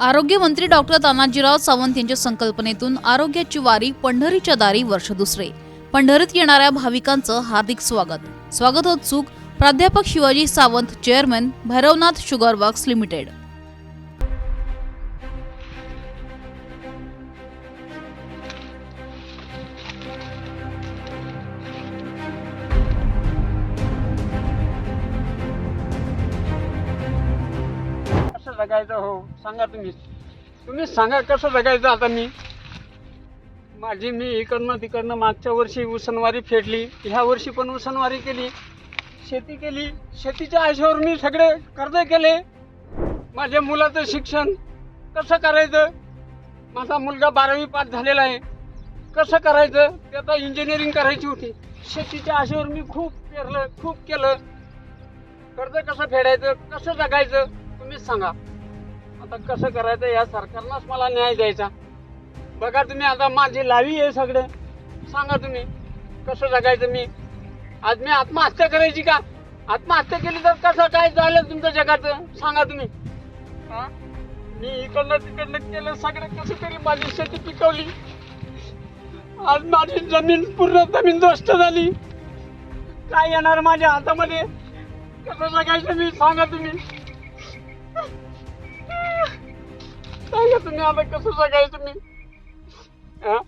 आरोग्यमंत्री डॉक्टर तानाजीराव सावंत यांच्या संकल्पनेतून आरोग्याची वारी पंढरीच्या दारी वर्ष दुसरे. पंढरीत येणाऱ्या भाविकांचं हार्दिक स्वागत. स्वागतोत्सुक प्राध्यापक Shivaji Sawant chairman Bhairavnath sugar works limited जगायचं हो सांगा तुम्ही. तुम्ही सांगा कसं जगायचं आता मी? माझी मी इकडनं तिकडनं मागच्या वर्षी उसनवारी फेडली ह्या वर्षी पण उसनवारी केली. शेती केली शेतीच्या आशेवर मी सगळे कर्ज केले. माझ्या मुलाचं शिक्षण कसं करायचं? माझा मुलगा बारावी पास झालेला आहे. कसं करायचं? त्याचा इंजिनिअरिंग करायची होती. शेतीच्या आशेवर मी खूप पेरलं खूप केलं. कर्ज कसं फेडायचं कसं जगायचं तुम्हीच सांगा. आता कसं करायचं या सरकारनंच मला न्याय द्यायचा. बघा तुम्ही आता माझी लावी आहे सगळे. सांगा तुम्ही कसं जगायचं मी? आज मी आत्महत्या करायची का? आत्महत्या केली तर कसं काय झालं तुमच्या जगाचं? सांगा तुम्ही. हां? मी इकडनं तिकडनं केलं सगळं कसं तरी माझी शेती पिकवली. आज माझी जमीन पूर्ण जमीन दोस्त झाली. काय येणार माझ्या हातामध्ये? कसं जगायचं मी? सांगा तुम्ही. सांगा तुम्ही आता कसं जगायचं मी? हा?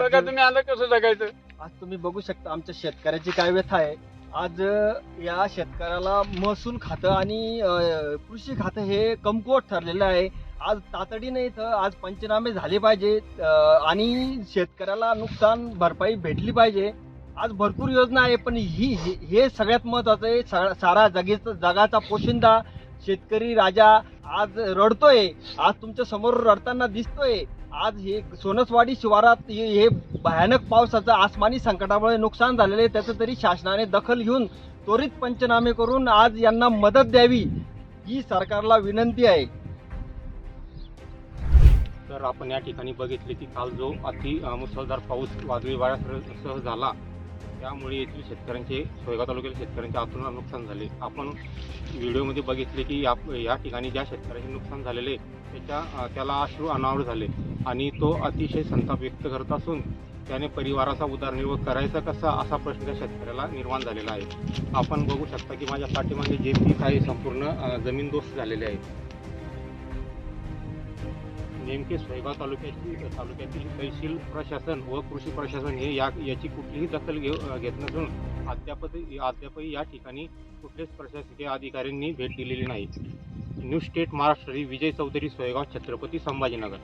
बघा तुम्ही आता कसं जगायचं? आज तुम्ही बघू शकता आमच्या शेतकऱ्याची काय व्यथा आहे. आज अ, या शेतकऱ्याला महसूल खातं आणि अ, कृषी खातं हे कमकुवत ठरलेलं आहे. आज तातडीने इथं आज पंचनामे झाले पाहिजे अ, आणि शेतकऱ्याला नुकसान भरपाई भेटली पाहिजे. आज भरपूर योजना आहे पण ही हे- हे सगळ्यात महत्वाचं आहे. सा- सारा जगेचा जगाचा पोशिंदा शेतकरी राजा आज रडतोय. आज तुमच्यासमोर रडताना दिसतोय. आज हे सोनसवाडी शिवारात हे हे भयानक पावसाचं आसमानी संकटामुळे नुकसान झालेलं आहे. त्याचं तरी शासनाने दखल घेऊन त्वरित पंचनामे करून आज यांना मदत द्यावी ही सरकारला विनंती आहे. तर आपण या ठिकाणी बघितले की काल जो अति मुसळधार पाऊस वादळी वाऱ्यासह झाला. त्यामुळे येथील शेतकऱ्यांचे सोयगाव तालुक्यातील शेतकऱ्यांचे आतून नुकसान झाले. आपण व्हिडिओमध्ये बघितले की या या ठिकाणी ज्या शेतकऱ्याचे नुकसान झालेले त्याच्या त्याला अश्रू अनावर झाले. आणि तो अतिशय संताप व्यक्त करत असून त्याने परिवाराचा उदरनिर्वाह करायचा कसा असा प्रश्न त्या शेतकऱ्याला निर्माण झालेला आहे. आपण बघू शकता की माझ्या पाठीमागे जे पीक आहे संपूर्ण जमीनदोस्त झालेले आहे. नेमके सोयगाव तालुक्याची तालुक्यातील तहसील प्रशासन व कृषी प्रशासन हे या याची कुठलीही दखल घेऊ घेत नसून अद्याप अद्यापही या ठिकाणी कुठल्याच प्रशासकीय अधिकाऱ्यांनी भेट दिलेली नाही. New state Maharashtra Vijay Chaudhari Soygaon Chhatrapati Sambhajinagar.